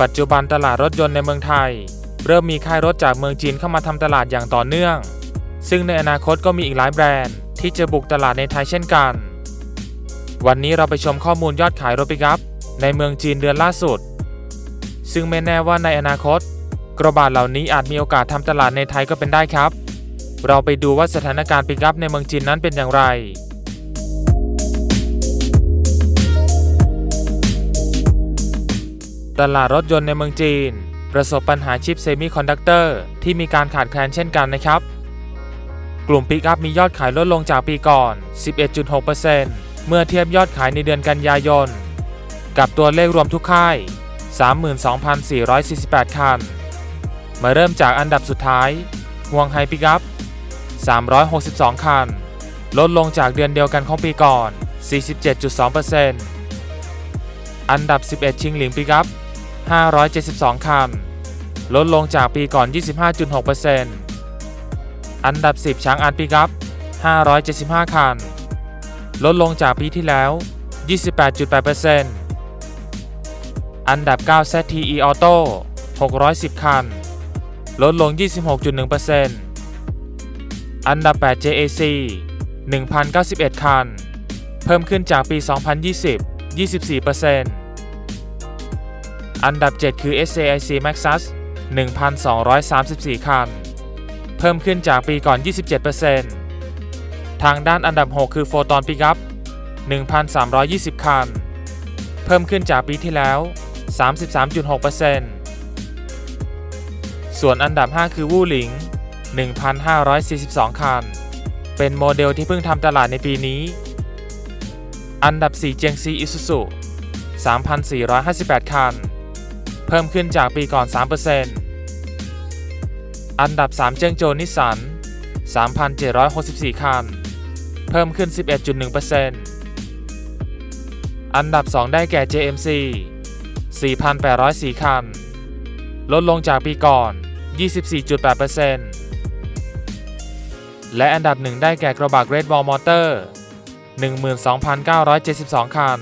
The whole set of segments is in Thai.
ปัจจุบันตลาดรถยนต์ในเมืองไทย เริ่มมีค่ายรถจากเมืองจีนเข้ามาทำตลาดอย่างต่อเนื่อง ซึ่งในอนาคตก็มีอีกหลายแบรนด์ ที่จะบุกตลาดในไทยเช่นกัน วันนี้เราไปชมข้อมูลยอดขายรถปิกอัพในเมืองจีนเดือนล่าสุด ซึ่งไม่แน่ว่าในอนาคต กระบะเหล่านี้อาจมีโอกาสทำตลาดในไทยก็เป็นได้ครับ เราไปดูว่าสถานการณ์ปิกอัพในเมืองจีนนั้นเป็นอย่างไร ตลาดรถยนต์ในเมืองจีน ประสบปัญหาชิปเซมิคอนดักเตอร์ที่มีการขาดแคลนเช่นกันนะครับ กลุ่มปิกอัพมียอดขายลดลงจากปีก่อน 11.6%เมื่อเทียบยอดขายในเดือนกันยายน กับตัวเลขรวมทุกค่าย 32,448 คัน มาเริ่มจากอันดับสุดท้ายห่วงไฮปิกอัพ 362 คัน ลดลงจากเดือนเดียวกันของปีก่อน 47.2%อันดับ 11 ชิงหลิงปิกอัพ 572คันลดลงจากปีก่อน 25.6%อันดับ 10 ช้างอันปิกอัพ575คันลดลงจากปีที่แล้ว 28.8%อันดับ 9 ZTE Auto 610 คัน ลดลง 26.1%อันดับ 8 JAC 1,091 คัน เพิ่มขึ้นจากปี 2020 24% อันดับ 7 คือ SAIC Maxus 1,234 คัน เพิ่มขึ้นจากปีก่อน 27%ทางด้านอันดับ 6 คือ Photon Pickup 1,320 คัน เพิ่มขึ้นจากปีที่แล้ว 33.6%ส่วนอันดับ 5 คือวู่หลิง 1,542 คัน เป็นโมเดลที่เพิ่งทำตลาดในปีนี้ อันดับ 4 เจียงซีอิซูซุ3,458 คัน เพิ่มขึ้นจากปีก่อน 3%อันดับ 3 เจียงโจวนิสสัน 3,764 คัน เพิ่มขึ้น 11.1%อันดับ 2 ได้แก่ JMC 4,804 คัน ลดลงจากปีก่อน 24.8%และอันดับ 1 ได้แก่กระบะ Great Wall Motor 12,972 คัน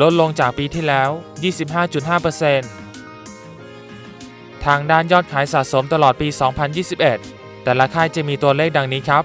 ลดลงจากปีที่แล้ว 25.5%ทางด้านยอดขายสะสมตลอดปี 2021 แต่ละค่ายจะมีตัวเลขดังนี้ครับ